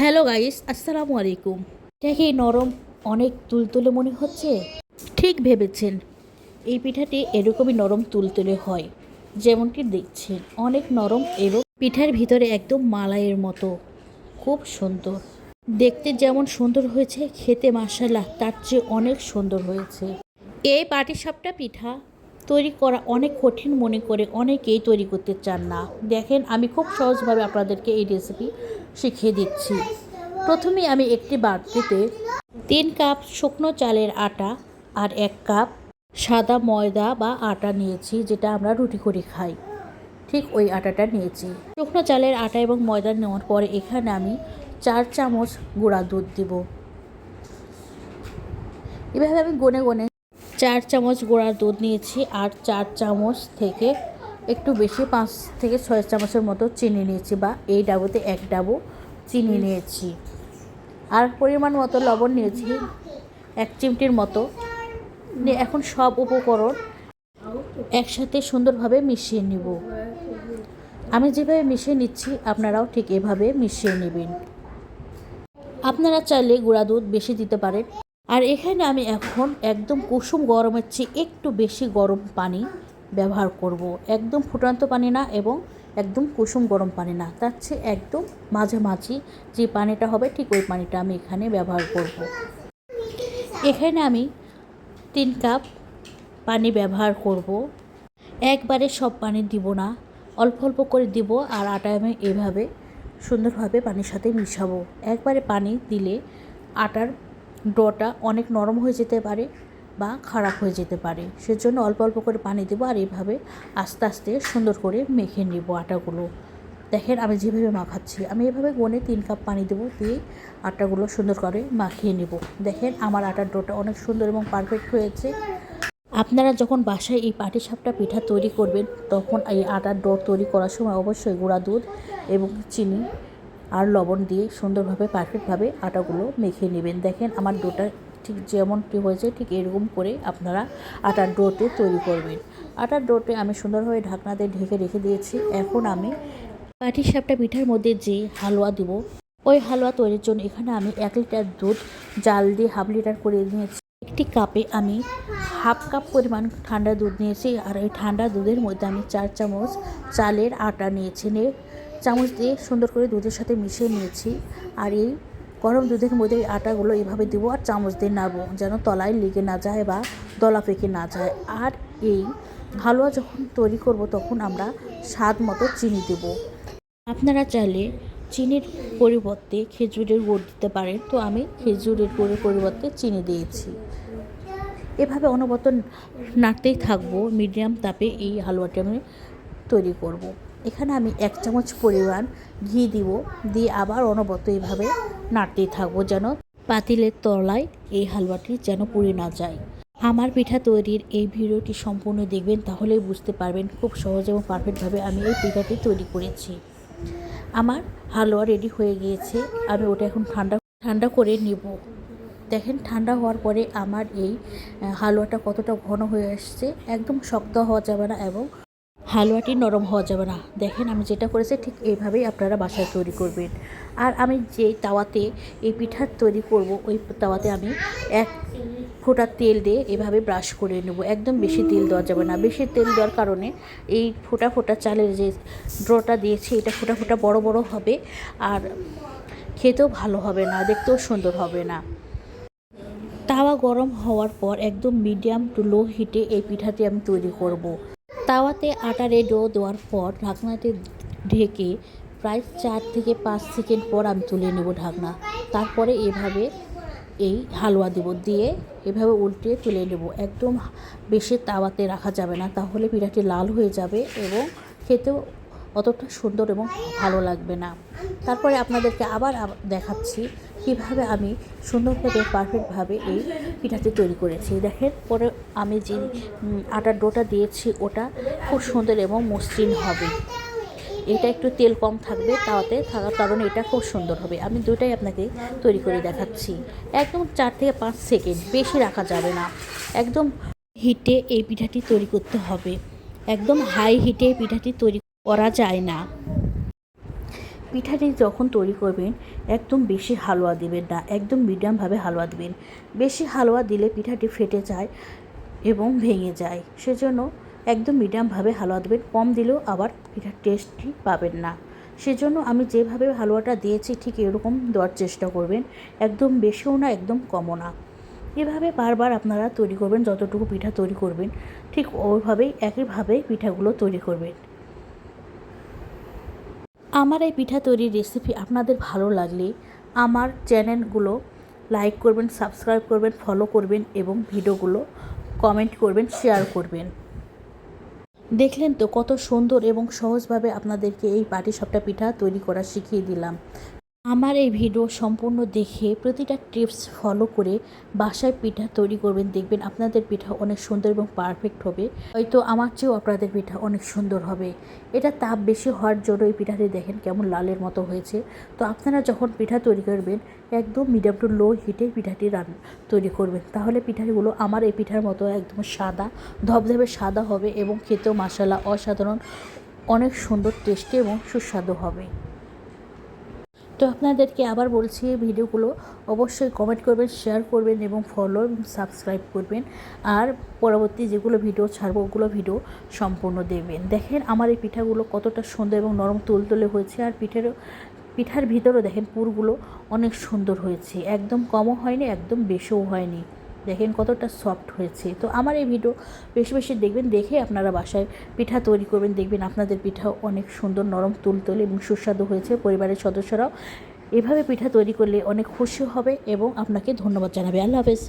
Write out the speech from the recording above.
Hello guys, আসসালামু আলাইকুম। কি নরম, অনেক তুলতুলে মনে হচ্ছে? ঠিক ভেবেছেন। এই পিঠাটি এরকমই নরম তুলতুলে হয়, যেমনটি দেখছেন। অনেক নরম এবং পিঠার ভিতরে একদম মালাইয়ের মতো। খুব সুন্দর। দেখতে যেমন সুন্দর হয়েছে, খেতে মাসাল্লাহ তার চেয়ে অনেক সুন্দর হয়েছে। এই পাটিসাপটা পিঠা তৈরি করা অনেক কঠিন মনে করে অনেকেই তৈরি করতে চান না। দেখেন, আমি খুব সহজভাবে আপনাদেরকে এই রেসিপি শিখিয়ে দিচ্ছি। প্রথমে আমি একটি বাটিতে তিন কাপ শুকনো চালের আটা আর এক কাপ সাদা ময়দা বা আটা নিয়েছি, যেটা আমরা রুটি করে খাই। ঠিক ওই আটাটা নিয়েছি। শুকনো চালের আটা এবং ময়দা নেওয়ার পরে এখানে আমি চার চামচ গুঁড়া দুধ দিব। এভাবে আমি গনে গনে চার চামচ গোড়ার দুধ নিয়েছি আর চার চামচ থেকে একটু বেশি পাঁচ থেকে ছয় চামচের মতো চিনি নিয়েছি বা এই ডাবুতে এক ডাবু চিনি নিয়েছি। আর পরিমাণ মতো লবণ নিয়েছি, এক চিমটির মতো। এখন সব উপকরণ একসাথে সুন্দরভাবে মিশিয়ে নিব। আমি যেভাবে মিশিয়ে নিচ্ছি, আপনারাও ঠিক এভাবে মিশিয়ে নেবেন। আপনারা চাইলে গুঁড়া দুধ বেশি দিতে পারেন। আর এখানে আমি এখন একদম কুসুম গরমের চেয়ে একটু বেশি গরম পানি ব্যবহার করব। একদম ফুটান্ত পানি না এবং একদম কুসুম গরম পানি না তার চেয়ে একদম মাঝামাঝি যে পানিটা হবে ঠিক ওই পানিটা আমি এখানে ব্যবহার করব। এখানে আমি তিন কাপ পানি ব্যবহার করব। একবারে সব পানি দিব না অল্প অল্প করে দিব আর আটা আমি এভাবে সুন্দরভাবে পানির সাথে মিশাবো একবারে পানি দিলে আটার ডোটা অনেক নরম হয়ে যেতে পারে বা খারাপ হয়ে যেতে পারে। সেজন্য অল্প অল্প করে পানি দেবো আর এইভাবে আস্তে আস্তে সুন্দর করে মেখে নেব আটাগুলো। দেখেন আমি যেভাবে মাখাচ্ছি, আমি এভাবে গনে তিন কাপ পানি দেবো দিয়ে আটাগুলো সুন্দর করে মাখিয়ে নেব। দেখেন আমার আটার ডোটা অনেক সুন্দর এবং পারফেক্ট হয়েছে। আপনারা যখন বাসায় এই পাটিসাপটা পিঠা তৈরি করবেন, তখন এই আটার ডো তৈরি করার সময় অবশ্যই গুঁড়া দুধ এবং চিনি আর লবণ দিয়ে সুন্দরভাবে পারফেক্টভাবে আটাগুলো মেখে নেবেন। দেখেন আমার ডোটা ঠিক যেমনটি হয়েছে, ঠিক এরকম করে আপনারা আটার ডোতে তৈরি করবেন। আটার ডোতে আমি সুন্দরভাবে ঢাকনা দিয়ে ঢেকে রেখে দিয়েছি। এখন আমি পাটিসাপটা পিঠার মধ্যে যে হালুয়া দিব, ওই হালুয়া তৈরির জন্য এখানে আমি এক লিটার দুধ, জাল দিয়ে হাফ লিটার করে নিয়েছি। একটি কাপে আমি হাফ কাপ পরিমাণ ঠান্ডা দুধ নিয়েছি আর এই ঠান্ডা দুধের মধ্যে আমি চার চামচ চালের আটা নিয়েছি। নিয়ে চামচ দিয়ে সুন্দর করে দুধের সাথে মিশিয়ে নিয়েছি। আর এই গরম দুধের মধ্যে এই আটাগুলো এভাবে দেবো আর চামচ দিয়ে নাড়বো, যেন তলায় লেগে না যায় বা দলা পেকে না যায়। আর এই হালুয়া যখন তৈরি করব, তখন আমরা স্বাদ মতো চিনি দেব। আপনারা চাইলে চিনির পরিবর্তে খেজুরের গুড় দিতে পারেন। তো আমি খেজুরের গুড়ের পরিবর্তে চিনি দিয়েছি। এভাবে অনবরত নাড়তেই থাকব, মিডিয়াম তাপে এই হালুয়াটি আমি তৈরি করব। এখানে আমি এক চামচ পরিমাণ ঘি দিব। দিয়ে আবার অনবত এইভাবে নাড়তে থাকব যেন পাতিলের তলায় এই হালুয়াটি যেন পুড়ে না যায়। আমার পিঠা তৈরির এই ভিডিওটি সম্পূর্ণ দেখবেন, তাহলেই বুঝতে পারবেন খুব সহজ এবং পারফেক্টভাবে আমি এই পিঠাটি তৈরি করেছি। আমার হালুয়া রেডি হয়ে গিয়েছে, আমি ওটা এখন ঠান্ডা ঠান্ডা করে নেব। দেখেন, ঠান্ডা হওয়ার পরে আমার এই হালুয়াটা কতটা ঘন হয়ে আসছে, একদম শক্ত হওয়া যাবে না এবং হালুয়াটি নরম হওয়া যাবে না। দেখেন, আমি যেটা করেছি ঠিক এইভাবেই আপনারা বাসায় তৈরি করবেন। আর আমি যে তাওয়াতে এই পিঠার তৈরি করব, ওই তাওয়াতে আমি এক ফোঁটা তেল দিয়ে এভাবে ব্রাশ করে নেব। একদম বেশি তেল দেওয়া যাবে না। বেশি তেল দেওয়ার কারণে এই ফোঁটা ফোঁটা চালের যে ড্রটা দিয়েছি, এটা ফোঁটা ফোঁটা বড় বড় হবে আর খেতেও ভালো হবে না, দেখতেও সুন্দর হবে না। তাওয়া গরম হওয়ার পর একদম মিডিয়াম টু লো হিটে এই পিঠাটি আমি তৈরি করব। তাওয়াতে আটারে ডো দেওয়ার পর ঢাকনাতে ঢেকে প্রায় চার থেকে পাঁচ সেকেন্ড পর আমি তুলে নেব ঢাকনা। তারপরে এভাবে এই হালুয়া দেব দিয়ে এভাবে উল্টে তুলে নেব। একদম বেশি তাওয়াতে রাখা যাবে না, তাহলে পিঠাটি লাল হয়ে যাবে এবং খেতেও অতটা সুন্দর এবং ভালো লাগবে না। তারপরে আপনাদেরকে আবার দেখাচ্ছি কীভাবে আমি সুন্দরভাবে পারফেক্টভাবে এই পিঠাটি তৈরি করেছি। দেখেন, পরে আমি যে আটার ডোটা দিয়েছি, ওটা খুব সুন্দর এবং মসৃণ হবে। এটা একটু তেল কম থাকবে তাওয়াতে থাকার কারণে এটা খুব সুন্দর হবে। আমি দুটাই আপনাকে তৈরি করে দেখাচ্ছি। একদম চার থেকে পাঁচ সেকেন্ড, বেশি রাখা যাবে না। একদম হিটে এই পিঠাটি তৈরি করতে হবে। একদম হাই হিটে এই পিঠাটি তৈরি করা যায় না। পিঠাটি যখন তৈরি করবেন, একদম বেশি হালুয়া দিবেন না, একদম মিডিয়ামভাবে হালুয়া দিবেন। বেশি হালুয়া দিলে পিঠাটি ফেটে যায় এবং ভেঙে যায়। সেজন্য একদম মিডিয়ামভাবে হালুয়া দেবেন, কম দিলেও আবার পিঠার টেস্টটি পাবেন না। সেজন্য আমি যেভাবে হালুয়াটা দিয়েছি, ঠিক এরকম দেওয়ার চেষ্টা করবেন। একদম বেশিও না, একদম কমও না। এভাবে বারবার আপনারা তৈরি করবেন, যতটুকু পিঠা তৈরি করবেন, ঠিক ওইভাবেই, একইভাবে পিঠাগুলো তৈরি করবেন। আমার এই পিঠা তৈরির রেসিপি আপনাদের ভালো লাগলে আমার চ্যানেলগুলো লাইক করবেন সাবস্ক্রাইব করবেন ফলো করবেন এবং ভিডিওগুলো কমেন্ট করবেন শেয়ার করবেন। দেখলেন তো কত সুন্দর এবং সহজভাবে আপনাদেরকে এই পাটি পাটিসাপটা পিঠা তৈরি করা শিখিয়ে দিলাম। আমার এই ভিডিও সম্পূর্ণ দেখে প্রতিটা টিপস ফলো করে বাসায় পিঠা তৈরি করবেন, দেখবেন আপনাদের পিঠা অনেক সুন্দর এবং পারফেক্ট হবে। হয়তো আমার চেয়েও আপনাদের পিঠা অনেক সুন্দর হবে। এটা তাপ বেশি হওয়ার জন্য এই পিঠাটি দেখেন কেমন লালের মতো হয়েছে। তো আপনারা যখন পিঠা তৈরি করবেন, একদম মিডিয়াম টু লো হিটে পিঠাটি রান তৈরি করবেন। তাহলে পিঠাগুলো আমার এই পিঠার মতো একদম সাদা, ধবধবে সাদা হবে এবং খেতেও মশলা অসাধারণ, অনেক সুন্দর টেস্টি এবং সুস্বাদু হবে। তো আপনাদেরকে আবার বলছি এই ভিডিওগুলো অবশ্যই কমেন্ট করবেন শেয়ার করবেন এবং ফলো এবং সাবস্ক্রাইব করবেন। আর পরবর্তী যেগুলো ভিডিও ছাড়বো, ওগুলো ভিডিও সম্পূর্ণ দেবেন দেখেন আমার এই পিঠাগুলো কতটা সুন্দর এবং নরম তুলতুলে হয়েছে আর পিঠেরও পিঠার ভিতরেও দেখেন পুরগুলো অনেক সুন্দর হয়েছে। একদম কমও হয়নি, একদম বেশিও হয়নি। দেখেন কতটা সফট হয়েছে। তো আমার এই ভিডিও বেশি বেশি দেখবেন, দেখে আপনারা বাসায় পিঠা তৈরি করবেন, দেখবেন আপনাদের পিঠা অনেক সুন্দর নরম তুলতুলে এবং সুস্বাদু হয়েছে, পরিবারের সদস্যরাও এভাবে পিঠা তৈরি করলে অনেক খুশি হবে এবং আপনাকে ধন্যবাদ জানাবে। আল্লাহ হাফেজ।